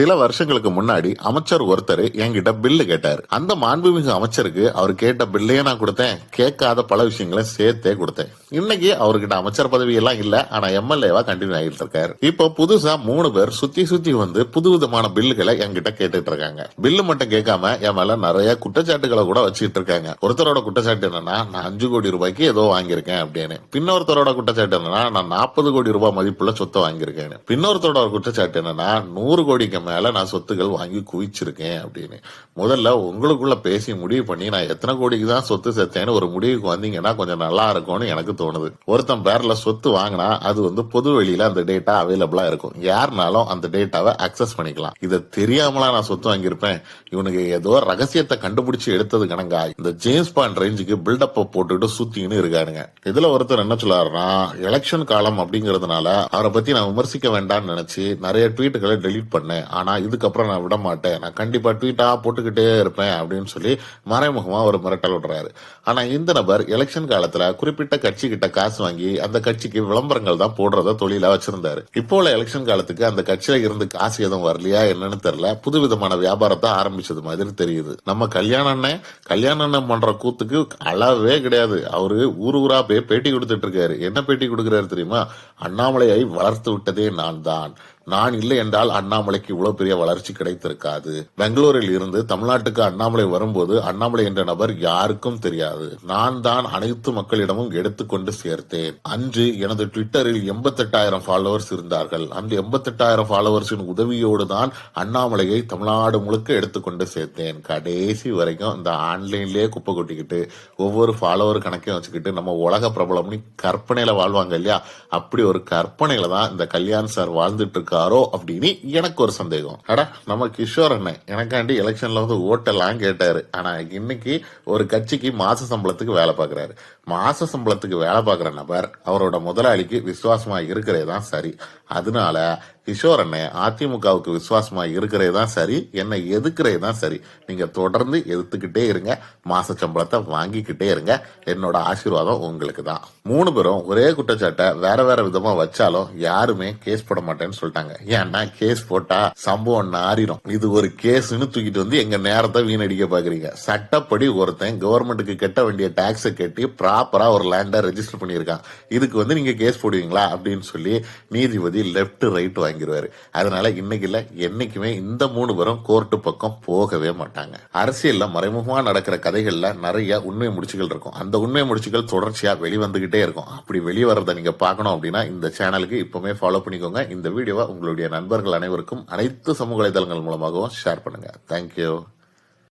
சில வருஷங்களுக்கு முன்னாடி அமைச்சர் ஒருத்தர் என்கிட்ட பில்லு கேட்டாரு. அந்த மாண்புமிகு அமைச்சருக்கு அவர் கேட்ட பில்லையே நான் கொடுத்தேன். கேட்காத பல விஷயங்களை சேர்த்தே கொடுத்தேன். இன்னைக்கு அவர்கிட்ட அமைச்சர் பதவி எல்லாம் இல்ல. ஆனா எம்எல்ஏவா கண்டினியூ ஆகிட்டு இருக்காரு. இப்போ புதுசா மூணு பேர் சுத்தி சுத்தி வந்து புது விதமான பில்லுகளை என்கிட்ட கேட்டுட்டு இருக்காங்க. பில்லு மட்டும் கேட்காம என் மேல நிறைய குற்றச்சாட்டுகளை கூட வச்சுட்டு இருக்காங்க. ஒருத்தரோட குற்றச்சாட்டு என்னன்னா நான் அஞ்சு கோடி ரூபாய்க்கு ஏதோ வாங்கியிருக்கேன் அப்படின்னு. பின்னொருத்தரோட குற்றச்சாட்டு என்னன்னா நான் நாற்பது கோடி ரூபாய் மதிப்புள்ள சொத்தை வாங்கியிருக்கேன் பின்னொருத்தரோட குற்றச்சாட்டு என்னன்னா நூறு கோடிக்கு மேல நான் சொத்துக்கள் வாங்கி குவிச்சிருக்கேன் அப்படின்னு. முதல்ல உங்களுக்குள்ள பேசி முடிவு பண்ணி நான் எத்தனை கோடிக்கு தான் சொத்து சேர்த்தேன்னு ஒரு முடிவுக்கு வந்தீங்கன்னா கொஞ்சம் நல்லா இருக்கும்னு எனக்கு தோணுது. ஒருத்தன் பேர்ல சொத்து வாங்கினா அது வந்து பொது வெளியில அந்த டேட்டா அவைலபிளா இருக்கும். யாருனாலும் அந்த டேட்டாவை அக்சஸ் பண்ணிக்கலாம். இதை தெரியாமலா நான் சொத்து வாங்கியிருப்பேன். இவனுக்கு ஏதோ ரகசியத்தை கண்டுபிடிச்சு எடுத்தது கணங்கா இந்த ஜேம்ஸ் பாண்ட் ரேஞ்சுக்கு பில்டப் போட்டுட்டு சுத்தின்னு இருக்கானுங்க. இதுல ஒருத்தர் என்ன சொல்லாருன்னா எலெக்ஷன் காலம் அப்படிங்கறதுனால அவரை பத்தி நான் விமர்சிக்க வேண்டாம்னு நினைச்சு நிறைய ட்வீட்டுகளை டெலீட் பண்ணேன். ஆனா இதுக்கப்புறம் நான் விட மாட்டேன். நான் கண்டிப்பா ட்வீட்டா போட்டுக்கிட்டே இருப்பேன் அப்படின்னு சொல்லி மறைமுகமா ஒரு மிரட்டல் விடுறாரு. ஆனா இந்த நபர் எலெக்ஷன் காலத்துல குறிப்பிட்ட கட்சி கிட்ட காசு வாங்கி அந்த கட்சிக்கு விளம்பரங்கள் தான் போடுறத தொழிலா வச்சிருந்தாரு. இப்போ உள்ள எலெக்ஷன் காலத்துக்கு அந்த கட்சியில இருந்து காசு எதுவும் வரலையா என்னன்னு தெரியல. புதுவிதமான வியாபாரத்தை ஆரம்பிச்சது மாதிரி தெரியுது. நம்ம கல்யாண அண்ணன் கல்யாண அண்ணன் பண்ற கூத்துக்கு அளவே கிடையாது. அவரு ஊர் ஊரா போய் பேட்டி கொடுத்துட்டு இருக்காரு. என்ன பேட்டி கொடுக்கிறாரு தெரியுமா? அண்ணாமலையை வளர்த்து விட்டதே நான் தான் நான் இல்லை என்றால் அண்ணாமலைக்கு இவ்வளவு பெரிய வளர்ச்சி கிடைத்திருக்காது. பெங்களூரில் இருந்து தமிழ்நாட்டுக்கு அண்ணாமலை வரும்போது அண்ணாமலை என்ற நபர் யாருக்கும் தெரியாது. நான் தான் அனைத்து மக்களிடமும் எடுத்துக்கொண்டு சேர்த்தேன். அன்று எனது ட்விட்டரில் எண்பத்தெட்டாயிரம் ஃபாலோவர்ஸ் இருந்தார்கள். அந்த எண்பத்தெட்டாயிரம் ஃபாலோவர்ஸின் உதவியோடு தான் அண்ணாமலையை தமிழ்நாடு முழுக்க எடுத்துக்கொண்டு சேர்த்தேன். கடைசி வரைக்கும் இந்த ஆன்லைன்லயே குப்பை கொட்டிக்கிட்டு ஒவ்வொரு ஃபாலோவர் கணக்கையும் வச்சுக்கிட்டு நம்ம உலக பிரபலம்னு கற்பனையில வாழ்வாங்க இல்லையா? அப்படி ஒரு கற்பனையில தான் இந்த கல்யாண் சார் வாழ்ந்துட்டு இருக்காரோ அப்படின்னு எனக்கு ஒரு சந்தேகம். அடா நம்ம கிஷோர் அண்ணன் எனக்காண்டி எலெக்ஷன்ல வந்து ஓட்டெல்லாம் கேட்டாரு. ஆனா இன்னைக்கு ஒரு கட்சிக்கு மாச சம்பளத்துக்கு வேலை பார்க்கறாரு. மாச சம்பளத்துக்கு வேலை பார்க்குற நபர் அவரோட முதலாளிக்கு விசுவாசமா இருக்கிறதே தான் சரி. அதனால கிஷோர் அண்ணன் அதிமுகவுக்கு விசுவாசமாக இருக்கிறதே தான் சரி என்னை எதுக்குறதே தான் சரி. நீங்கள் தொடர்ந்து எதிர்த்துக்கிட்டே இருங்க மாச சம்பளத்தை வாங்கிக்கிட்டே இருங்க. என்னோட ஆசீர்வாதம் உங்களுக்கு தான் மூணு பேரும் ஒரே குற்றச்சாட்டை வேற வேற விதமாக வச்சாலும் யாருமே கேஸ் போட மாட்டேன்னு சொல்லிட்டாங்க. ஏன்னா கேஸ் போட்டா சம்பவம் நாரிடும் இது ஒரு கேஸ்னு தூக்கிட்டு வந்து எங்க நேரத்தை வீணடிக்க பாக்குறீங்க. சட்டப்படி ஒருத்தன் கவர்மெண்ட்டுக்கு கட்ட வேண்டிய டாக்ஸை கட்டி ப்ராப்பரா ஒரு லேண்டை ரெஜிஸ்டர் பண்ணியிருக்கான். இதுக்கு வந்து நீங்க கேஸ் போடுவீங்களா அப்படின்னு சொல்லி நீதிபதி லெப்ட் ரைட் வாங்கிடுவாரு. அதனால இன்னைக்கு இல்ல என்னைக்குமே இந்த மூணு பேரும் கோர்ட்டு பக்கம் போகவே மாட்டாங்க. அரசியல்ல மறைமுகமா நடக்கிற கதைகள்ல நிறைய உண்மை முடிச்சுகள் இருக்கும். அந்த உண்மை முடிச்சுகள் தொடர்ச்சியா வெளிவந்துகிட்டே இருக்கும். அப்படி வெளிவரதை நீங்க பார்க்கணும் அப்படின்னா இந்த சேனலுக்கு இப்பவுமே ஃபாலோ பண்ணிக்கோங்க. இந்த வீடியோவை உங்களுடைய நண்பர்கள் அனைவருக்கும் அனைத்து சமூக வலைதளங்கள் மூலமாகவும் ஷேர் பண்ணுங்க. தேங்க்யூ